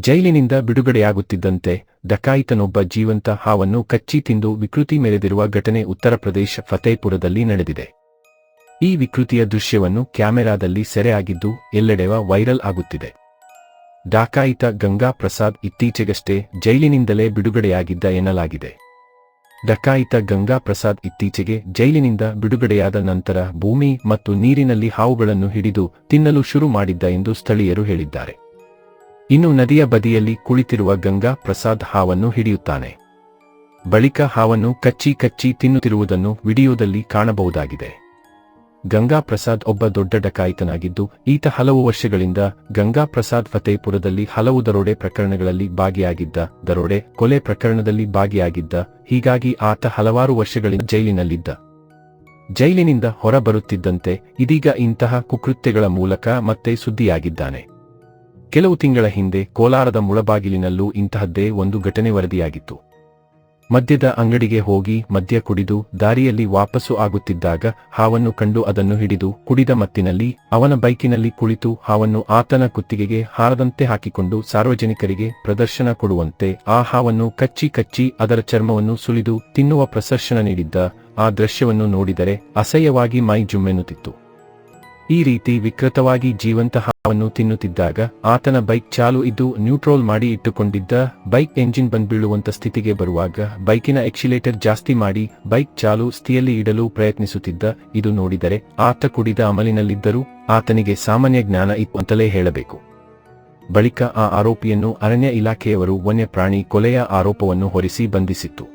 ಜೈಲಿನಿಂದ ಬಿಡುಗಡೆಯಾಗುತ್ತಿದ್ದಂತೆ ಡಕಾಯಿತನೊಬ್ಬ ಜೀವಂತ ಹಾವನ್ನು ಕಚ್ಚಿ ತಿಂದು ವಿಕೃತಿ ಮೆರೆದಿರುವ ಘಟನೆ ಉತ್ತರ ಪ್ರದೇಶ ಫತೇಪುರದಲ್ಲಿ ನಡೆದಿದೆ. ಈ ವಿಕೃತಿಯ ದೃಶ್ಯವನ್ನು ಕ್ಯಾಮೆರಾದಲ್ಲಿ ಸೆರೆಯಾಗಿದ್ದು ಎಲ್ಲೆಡೆವ ವೈರಲ್ ಆಗುತ್ತಿದೆ. ಡಾಕಾಯಿತ ಗಂಗಾ ಪ್ರಸಾದ್ ಇತ್ತೀಚೆಗಷ್ಟೇ ಜೈಲಿನಿಂದಲೇ ಬಿಡುಗಡೆಯಾಗಿದ್ದ ಎನ್ನಲಾಗಿದೆ. ಡಕಾಯಿತ ಗಂಗಾ ಪ್ರಸಾದ್ ಇತ್ತೀಚೆಗೆ ಜೈಲಿನಿಂದ ಬಿಡುಗಡೆಯಾದ ನಂತರ ಭೂಮಿ ಮತ್ತು ನೀರಿನಲ್ಲಿ ಹಾವುಗಳನ್ನು ಹಿಡಿದು ತಿನ್ನಲು ಶುರು ಮಾಡಿದ್ದ ಎಂದು ಸ್ಥಳೀಯರು ಹೇಳಿದ್ದಾರೆ. ಇನ್ನು ನದಿಯ ಬದಿಯಲ್ಲಿ ಕುಳಿತಿರುವ ಗಂಗಾ ಪ್ರಸಾದ್ ಹಾವನ್ನು ಹಿಡಿಯುತ್ತಾನೆ. ಬಳಿಕ ಹಾವನ್ನು ಕಚ್ಚಿ ಕಚ್ಚಿ ತಿನ್ನುತ್ತಿರುವುದನ್ನು ವಿಡಿಯೋದಲ್ಲಿ ಕಾಣಬಹುದಾಗಿದೆ. ಗಂಗಾ ಪ್ರಸಾದ್ ಒಬ್ಬ ದೊಡ್ಡ ಡಕಾಯಿತನಾಗಿದ್ದು, ಈತ ಹಲವು ವರ್ಷಗಳಿಂದ ಗಂಗಾ ಪ್ರಸಾದ್ ಫತೇಪುರದಲ್ಲಿ ಹಲವು ದರೋಡೆ ಪ್ರಕರಣಗಳಲ್ಲಿ ಭಾಗಿಯಾಗಿದ್ದ, ದರೋಡೆ ಕೊಲೆ ಪ್ರಕರಣದಲ್ಲಿ ಭಾಗಿಯಾಗಿದ್ದ, ಹೀಗಾಗಿ ಆತ ಹಲವಾರು ವರ್ಷಗಳಿಂದ ಜೈಲಿನಲ್ಲಿದ್ದ. ಜೈಲಿನಿಂದ ಹೊರಬರುತ್ತಿದ್ದಂತೆ ಇದೀಗ ಇಂತಹ ಕುಕೃತ್ಯಗಳ ಮೂಲಕ ಮತ್ತೆ ಸುದ್ದಿಯಾಗಿದ್ದಾನೆ. ಕೆಲವು ತಿಂಗಳ ಹಿಂದೆ ಕೋಲಾರದ ಮುಳಬಾಗಿಲಿನಲ್ಲೂ ಇಂತಹದ್ದೇ ಒಂದು ಘಟನೆ ವರದಿಯಾಗಿತ್ತು. ಮದ್ಯದ ಅಂಗಡಿಗೆ ಹೋಗಿ ಮದ್ಯ ಕುಡಿದು ದಾರಿಯಲ್ಲಿ ವಾಪಸ್ಸು ಆಗುತ್ತಿದ್ದಾಗ ಹಾವನ್ನು ಕಂಡು ಅದನ್ನು ಹಿಡಿದು ಕುಡಿದ ಮತ್ತಿನಲ್ಲಿ ಅವನ ಬೈಕಿನಲ್ಲಿ ಕುಳಿತು ಹಾವನ್ನು ಆತನ ಕುತ್ತಿಗೆಗೆ ಹಾರದಂತೆ ಹಾಕಿಕೊಂಡು ಸಾರ್ವಜನಿಕರಿಗೆ ಪ್ರದರ್ಶನ ಕೊಡುವಂತೆ ಆ ಹಾವನ್ನು ಕಚ್ಚಿ ಕಚ್ಚಿ ಅದರ ಚರ್ಮವನ್ನು ಸುಲಿದು ತಿನ್ನುವ ಪ್ರದರ್ಶನ ನೀಡಿದ್ದ ಆ ದೃಶ್ಯವನ್ನು ನೋಡಿದರೆ ಅಸಹ್ಯವಾಗಿ ಮೈ ಜುಮ್ಮೆನ್ನುತ್ತಿತ್ತು. ಈ ರೀತಿ ವಿಕೃತವಾಗಿ ಜೀವಂತ ಹಾವನ್ನು ತಿನ್ನುತ್ತಿದ್ದಾಗ ಆತನ ಬೈಕ್ ಚಾಲು ಇದ್ದು ನ್ಯೂಟ್ರೋಲ್ ಮಾಡಿ ಇಟ್ಟುಕೊಂಡಿದ್ದ ಬೈಕ್ ಎಂಜಿನ್ ಬಂದ್ಬೀಳುವಂತ ಸ್ಥಿತಿಗೆ ಬರುವಾಗ ಬೈಕಿನ ಎಕ್ಸಿಲೇಟರ್ ಜಾಸ್ತಿ ಮಾಡಿ ಬೈಕ್ ಚಾಲು ಸ್ಥಿತಿಯಲ್ಲಿ ಇಡಲು ಪ್ರಯತ್ನಿಸುತ್ತಿದ್ದ. ಇದು ನೋಡಿದರೆ ಆತ ಕುಡಿದ ಅಮಲಿನಲ್ಲಿದ್ದರೂ ಆತನಿಗೆ ಸಾಮಾನ್ಯ ಜ್ಞಾನ ಇತ್ತು ಅಂತಲೇ ಹೇಳಬೇಕು. ಬಳಿಕ ಆ ಆರೋಪಿಯನ್ನು ಅರಣ್ಯ ಇಲಾಖೆಯವರು ವನ್ಯಪ್ರಾಣಿ ಕೊಲೆಯ ಆರೋಪವನ್ನು ಹೊರಿಸಿ ಬಂಧಿಸಿತ್ತು.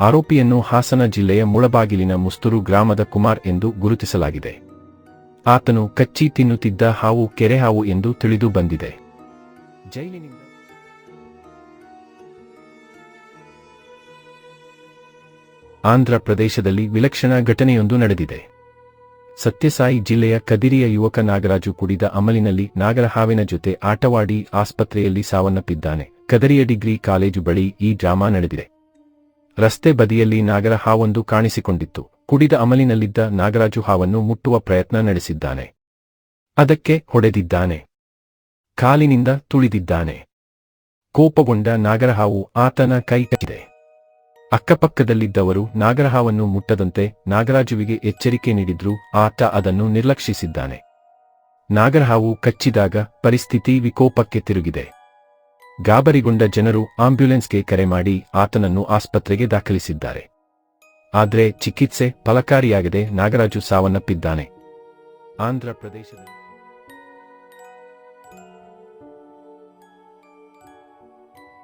ಆರೋಪಿಯನ್ನು ಹಾಸನ ಜಿಲ್ಲೆಯ ಮುಳಬಾಗಿಲಿನ ಮುಸ್ತುರು ಗ್ರಾಮದ ಕುಮಾರ್ ಎಂದು ಗುರುತಿಸಲಾಗಿದೆ. ಆತನು ಕಚ್ಚಿ ತಿನ್ನುತ್ತಿದ್ದ ಹಾವು ಕೆರೆ ಹಾವು ಎಂದು ತಿಳಿದು ಬಂದಿದೆ. ಜೈಲಿನಿಂದ ಆಂಧ್ರ ಪ್ರದೇಶದಲ್ಲಿ ವಿಲಕ್ಷಣ ಘಟನೆಯೊಂದು ನಡೆದಿದೆ. ಸತ್ಯಸಾಯಿ ಜಿಲ್ಲೆಯ ಕದಿರಿಯ ಯುವಕ ನಾಗರಾಜು ಕುಡಿದ ಅಮಲಿನಲ್ಲಿ ನಾಗರಹಾವಿನ ಜೊತೆ ಆಟವಾಡಿ ಆಸ್ಪತ್ರೆಯಲ್ಲಿ ಸಾವನ್ನಪ್ಪಿದ್ದಾನೆ. ಕದರಿಯ ಡಿಗ್ರಿ ಕಾಲೇಜು ಬಳಿ ಈ ಡ್ರಾಮಾ ನಡೆದಿದೆ. ರಸ್ತೆ ಬದಿಯಲ್ಲಿ ನಾಗರಹಾವೊಂದು ಕಾಣಿಸಿಕೊಂಡಿತ್ತು. ಕುಡಿದ ಅಮಲಿನಲ್ಲಿದ್ದ ನಾಗರಾಜು ಹಾವನ್ನು ಮುಟ್ಟುವ ಪ್ರಯತ್ನ ನಡೆಸಿದ್ದಾನೆ. ಅದಕ್ಕೆ ಹೊಡೆದಿದ್ದಾನೆ. ಕಾಲಿನಿಂದ ತುಳಿದಿದ್ದಾನೆ. ಕೋಪಗೊಂಡ ನಾಗರಹಾವು ಆತನ ಕೈ ಕಟ್ಟಿದೆ ಅಕ್ಕಪಕ್ಕದಲ್ಲಿದ್ದವರು ನಾಗರಹಾವನ್ನು ಮುಟ್ಟದಂತೆ ನಾಗರಾಜುವಿಗೆ ಎಚ್ಚರಿಕೆ ನೀಡಿದ್ರೂ ಆತ ಅದನ್ನು ನಿರ್ಲಕ್ಷಿಸಿದ್ದಾನೆ. ನಾಗರಹಾವು ಕಚ್ಚಿದಾಗ ಪರಿಸ್ಥಿತಿ ವಿಕೋಪಕ್ಕೆ ತಿರುಗಿದೆ. ಗಾಬರಿಗೊಂಡ ಜನರು ಆಂಬ್ಯುಲೆನ್ಸ್ಗೆ ಕರೆ ಮಾಡಿ ಆತನನ್ನು ಆಸ್ಪತ್ರೆಗೆ ದಾಖಲಿಸಿದ್ದಾರೆ. ಆದರೆ ಚಿಕಿತ್ಸೆ ಫಲಕಾರಿಯಾಗಿದೆ ನಾಗರಾಜು ಸಾವನ್ನಪ್ಪಿದ್ದಾನೆ. ಆಂಧ್ರ ಪ್ರದೇಶದ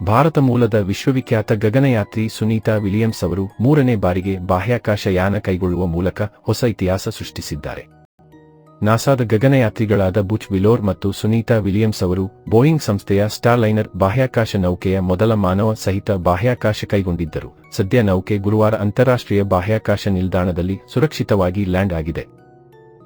ಭಾರತ ಮೂಲದ ವಿಶ್ವವಿಖ್ಯಾತ ಗಗನಯಾತ್ರಿ ಸುನೀತಾ ವಿಲಿಯಮ್ಸ್ ಅವರು ಮೂರನೇ ಬಾರಿಗೆ ಬಾಹ್ಯಾಕಾಶ ಯಾನ ಕೈಗೊಳ್ಳುವ ಮೂಲಕ ಹೊಸ ಇತಿಹಾಸ ಸೃಷ್ಟಿಸಿದ್ದಾರೆ. ನಾಸಾದ ಗಗನಯಾತ್ರಿಗಳಾದ ಬುಚ್ ವಿಲೋರ್ ಮತ್ತು ಸುನೀತಾ ವಿಲಿಯಮ್ಸ್ ಅವರು ಬೋಯಿಂಗ್ ಸಂಸ್ಥೆಯ ಸ್ಟಾರ್ಲೈನರ್ ಬಾಹ್ಯಾಕಾಶ ನೌಕೆಯ ಮೊದಲ ಮಾನವ ಸಹಿತ ಬಾಹ್ಯಾಕಾಶ ಕೈಗೊಂಡಿದ್ದರು. ಸದ್ಯ ನೌಕೆ ಗುರುವಾರ ಅಂತಾರಾಷ್ಟ್ರೀಯ ಬಾಹ್ಯಾಕಾಶ ನಿಲ್ದಾಣದಲ್ಲಿ ಸುರಕ್ಷಿತವಾಗಿ ಲ್ಯಾಂಡ್ ಆಗಿದೆ.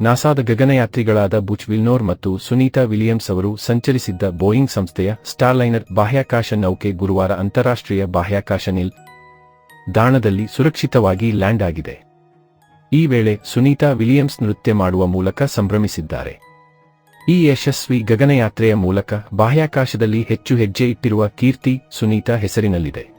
ನಾಸಾದ ಗಗನಯಾತ್ರಿಗಳಾದ ಬುಚ್ ವಿಲ್ನೋರ್ ಮತ್ತು ಸುನೀತಾ ವಿಲಿಯಮ್ಸ್ ಅವರು ಸಂಚರಿಸಿದ್ದ ಬೋಯಿಂಗ್ ಸಂಸ್ಥೆಯ ಸ್ಟಾರ್ಲೈನರ್ ಬಾಹ್ಯಾಕಾಶ ನೌಕೆ ಗುರುವಾರ ಅಂತಾರಾಷ್ಟ್ರೀಯ ಬಾಹ್ಯಾಕಾಶ ನಿಲ್ ದಾಣದಲ್ಲಿ ಸುರಕ್ಷಿತವಾಗಿ ಲ್ಯಾಂಡ್ ಆಗಿದೆ. ಈ ವೇಳೆ ಸುನೀತಾ ವಿಲಿಯಮ್ಸ್ ನೃತ್ಯ ಮಾಡುವ ಮೂಲಕ ಸಂಭ್ರಮಿಸಿದ್ದಾರೆ. ಈ ಯಶಸ್ವಿ ಗಗನಯಾತ್ರೆಯ ಮೂಲಕ ಬಾಹ್ಯಾಕಾಶದಲ್ಲಿ ಹೆಚ್ಚು ಹೆಜ್ಜೆ ಇಟ್ಟಿರುವ ಕೀರ್ತಿ ಸುನೀತಾ ಹೆಸರಿನಲ್ಲಿದೆ.